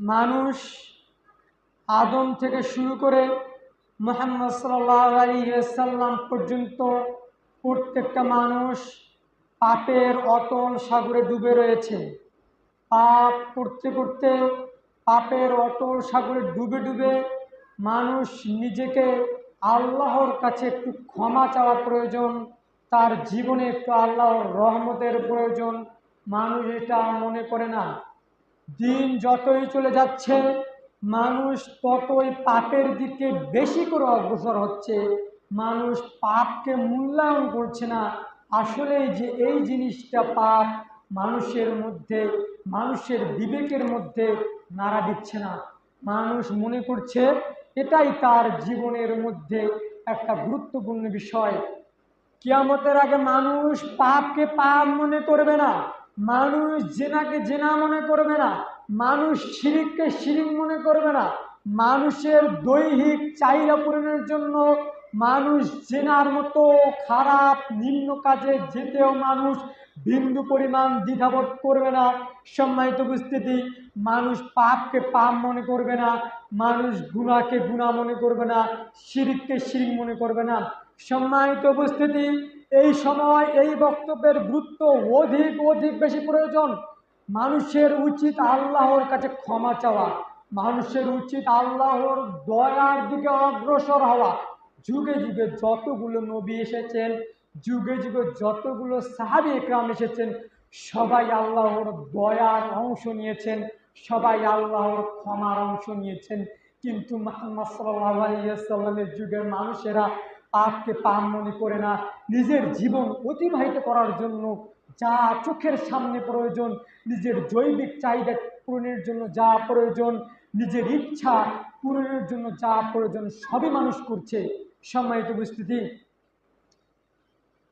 মানুষ আদম থেকে শুরু করে মোহাম্মদ সাল্লাম পর্যন্ত প্রত্যেকটা মানুষ পাপের অতল সাগরে ডুবে রয়েছে। পাপ করতে করতে পাপের অতল সাগরে ডুবে ডুবে মানুষ নিজেকে আল্লাহর কাছে একটু ক্ষমা চাওয়া প্রয়োজন, তার জীবনে একটু আল্লাহর রহমতের প্রয়োজন। মানুষ এটা মনে করে না। দিন যতই চলে যাচ্ছে, মানুষ ততই পাপের দিকে বেশি করে অগ্রসর হচ্ছে। মানুষ পাপকে মূল্যায়ন করছে না। আসলে যে এই জিনিসটা পাপ, মানুষের মধ্যে, মানুষের বিবেকের মধ্যে নাড়া দিচ্ছে না। মানুষ মনে করছে, এটাই তার জীবনের মধ্যে একটা গুরুত্বপূর্ণ বিষয়। কিয়ামতের আগে মানুষ পাপকে পাপ মনে করবে না। মানুষ জেনাকে জেনা মনে করবে না, মানুষ শিরিককে শিরিক মনে করবে না, মানুষের দৈহিক চাহিদা পূরণের জন্য মানুষ জেনার মতো খারাপ নিম্ন কাজে যেতেও মানুষ বিন্দু পরিমাণ দ্বিধাবোধ করবে না। সম্মানিত উপস্থিতি, মানুষ পাপকে পাপ মনে করবে না, মানুষ গুণাকে গুণা মনে করবে না, শিরিককে শিরিক মনে করবে না। সম্মানিত উপস্থিতি এই সময় এই বক্তব্যের গুরুত্ব অধিক অধিক বেশি প্রয়োজন। মানুষের উচিত আল্লাহর কাছে ক্ষমা চাওয়া। মানুষের উচিত আল্লাহর দয়ার দিকে অগ্রসর হওয়া। যুগে যুগে যতগুলো নবী এসেছেন, যুগে যুগে যতগুলো সাহাবি একরাম এসেছেন, সবাই আল্লাহর দয়ার অংশ নিয়েছেন, সবাই আল্লাহর ক্ষমার অংশ নিয়েছেন। কিন্তু মোহাম্মদ সাল্লাহ আলিয়াল্লামের যুগের মানুষেরা পাপকে পাপ মনে করে না। নিজের জীবন অতিবাহিত করার জন্য যা চোখের সামনে প্রয়োজন, নিজের জৈবিক চাহিদা পূরণের জন্য যা প্রয়োজন, নিজের ইচ্ছা পূরণের জন্য যা প্রয়োজন, সবই মানুষ করছে। সম্মানিত উপস্থিতি,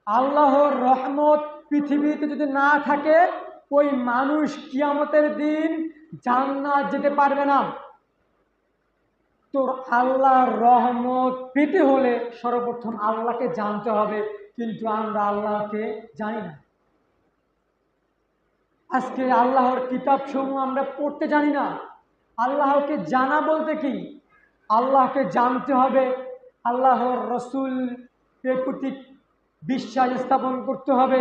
আল্লাহর রহমত পৃথিবীতে যদি না থাকে, ওই মানুষ কিয়ামতের দিন জান্নাত যেতে পারবে না। তোর আল্লাহর রহমত পেতে হলে সর্বপ্রথম আল্লাহকে জানতে হবে, কিন্তু আমরা আল্লাহকে জানি না। আজকে আল্লাহর কিতাব সমূহ আমরা পড়তে জানি না। আল্লাহকে জানা বলতে কি? আল্লাহকে জানতে হবে, আল্লাহর রসুল এর প্রতি বিশ্বাস স্থাপন করতে হবে,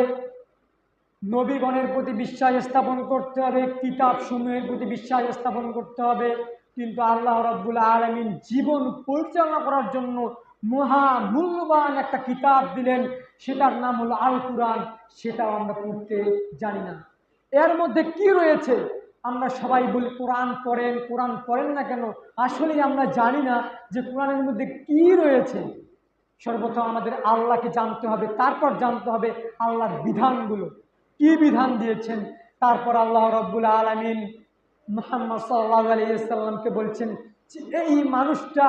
নবীগণের প্রতি বিশ্বাস স্থাপন করতে হবে কিতাব সমূহের প্রতি বিশ্বাস স্থাপন করতে হবে কিন্তু আল্লাহ রব্বুল আলমিন জীবন পরিচালনা করার জন্য মহা মূল্যবান একটা কিতাব দিলেন। সেটার নাম হলো আল কোরআন সেটাও আমরা পড়তে জানি না। এর মধ্যে কি রয়েছে? আমরা সবাই বলি কোরআন পড়েন কোরআন পড়েন না কেন? আসলেই আমরা জানি না যে কোরআনের মধ্যে কি রয়েছে। সর্বপ্রথম আমাদের আল্লাহকে জানতে হবে, তারপর জানতে হবে আল্লাহর বিধানগুলো। কি বিধান দিয়েছেন? তারপর আল্লাহ রব্বুল আলমিন মোহাম্মদ সাল্লাহ আলিয়াল্লামকে বলছেন এই মানুষটা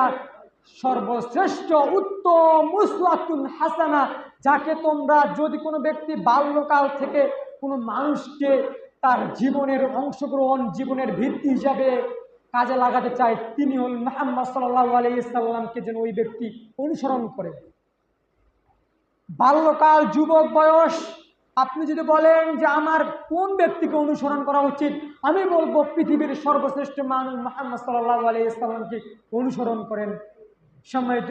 সর্বশ্রেষ্ঠ, উত্তম মুসলাতুন হাসানা, যাকে তোমরা যদি কোনো ব্যক্তি বাল্যকাল থেকে কোনো মানুষকে তার জীবনের অংশগ্রহণ, জীবনের ভিত্তি হিসাবে কাজে লাগাতে চায়, তিনি হল মোহাম্মদ সাল্লাহ আলিয়াল্লামকে যেন ওই ব্যক্তি অনুসরণ করে। বাল্যকাল, যুবক বয়স আপনি যদি বলেন যে আমার কোন ব্যক্তিকে অনুসরণ করা উচিত, আমি বলব পৃথিবীর সর্বশ্রেষ্ঠ মানুষ মোহাম্মদ সাল্লাহ আলিয়াল্লামকে অনুসরণ করেন। সম্মানিত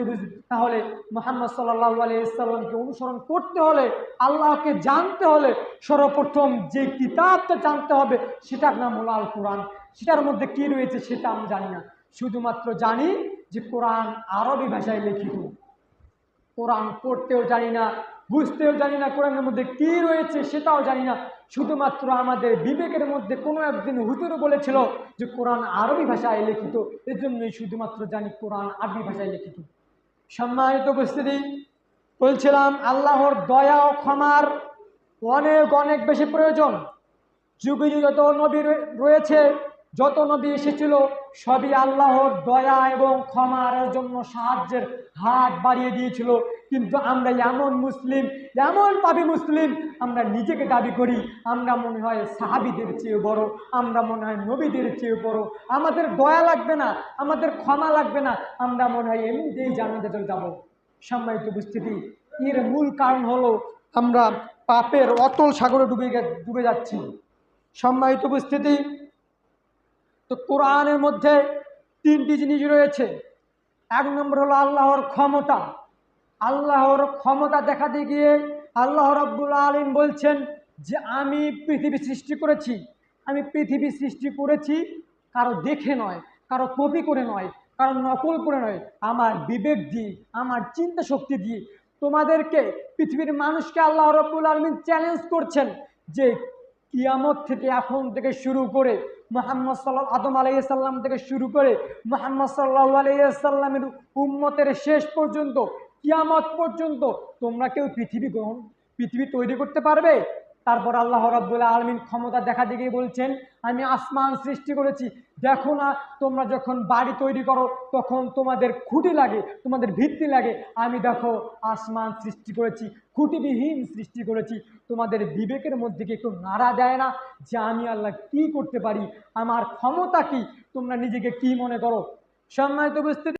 তাহলে মোহাম্মদ সাল্লাহ আলিয়াল্লামকে অনুসরণ করতে হলে আল্লাহকে জানতে হলে সর্বপ্রথম যে কিতাবটা জানতে হবে, সেটার নাম হলো আল কোরআন সেটার মধ্যে কি রয়েছে সেটা আমি জানি না। শুধুমাত্র জানি যে কোরআন আরবি ভাষায় লিখিত। কোরআন পড়তেও জানি না বুঝতেও জানি না, কোরআনের মধ্যে কি রয়েছে সেটাও জানি না। শুধুমাত্র আমাদের বিবেকের মধ্যে কোনো একদিন হুতুরও বলেছিল যে কোরআন আরবি ভাষায় লিখিত এর জন্যই শুধুমাত্র জানি কোরআন আরবি ভাষায় লিখিত। সম্মানিত উপস্থিতি, বলছিলাম, আল্লাহর দয়া ও ক্ষমার অনেক অনেক বেশি প্রয়োজন। যুগে যত নবী রয়েছে যত নবী এসেছিল, সবই আল্লাহর দয়া এবং ক্ষমার জন্য সাহায্যের হাত বাড়িয়ে দিয়েছিল। কিন্তু আমরা এমন মুসলিম, এমন পাবি মুসলিম, আমরা নিজেকে দাবি করি, আমরা মনে হয় সাহাবিদের চেয়ে বড়, আমরা মনে হয় নবীদের চেয়ে বড়। আমাদের দয়া লাগবে না, আমাদের ক্ষমা লাগবে না, আমরা মনে হয় এমনিতেই জানাতে চলে যাব। সম্মানিত উপস্থিতি, এর মূল কারণ হলো আমরা পাপের অতল সাগরে ডুবে ডুবে যাচ্ছি। সম্মানিত উপস্থিতি তো কোরআনের মধ্যে তিনটি জিনিস রয়েছে। এক নম্বর হলো আল্লাহর ক্ষমতা। আল্লাহর ক্ষমতা দেখাতে গিয়ে আল্লাহ রব্বুল আলিম বলছেন যে, আমি পৃথিবী সৃষ্টি করেছি। আমি পৃথিবী সৃষ্টি করেছি কারও দেখে নয়, কারও কপি করে নয়, কারও নকল করে নয়। আমার বিবেক দিয়ে, আমার চিন্তা শক্তি দিয়ে তোমাদেরকে, পৃথিবীর মানুষকে আল্লাহ রব্বুল আলমিন চ্যালেঞ্জ করছেন যে, কিয়ামত থেকে এখন থেকে শুরু করে মোহাম্মদ সাল্লাহ আদম আলাইসাল্লাম থেকে শুরু করে মোহাম্মদ সাল্লাহ আলাইসাল্লামের উম্মতের শেষ পর্যন্ত, কিয়ামত পর্যন্ত তোমরা কেউ পৃথিবী গ্রহণ, পৃথিবী তৈরি করতে পারবে? তারপর আল্লাহ রাব্বুল্লাহ আলমিন ক্ষমতা দেখা দিকে বলছেন, আমি আসমান সৃষ্টি করেছি। দেখো না, তোমরা যখন বাড়ি তৈরি করো, তখন তোমাদের খুঁটি লাগে, তোমাদের ভিত্তি লাগে। আমি দেখো আসমান সৃষ্টি করেছি, খুঁটিবিহীন সৃষ্টি করেছি। তোমাদের বিবেকের মধ্যে কি একটু নাড়া দেয় না যে আমি আল্লাহ কি করতে পারি? আমার ক্ষমতা কি? তোমরা নিজেকে কি মনে করো? সম্মানিত উপস্থিতি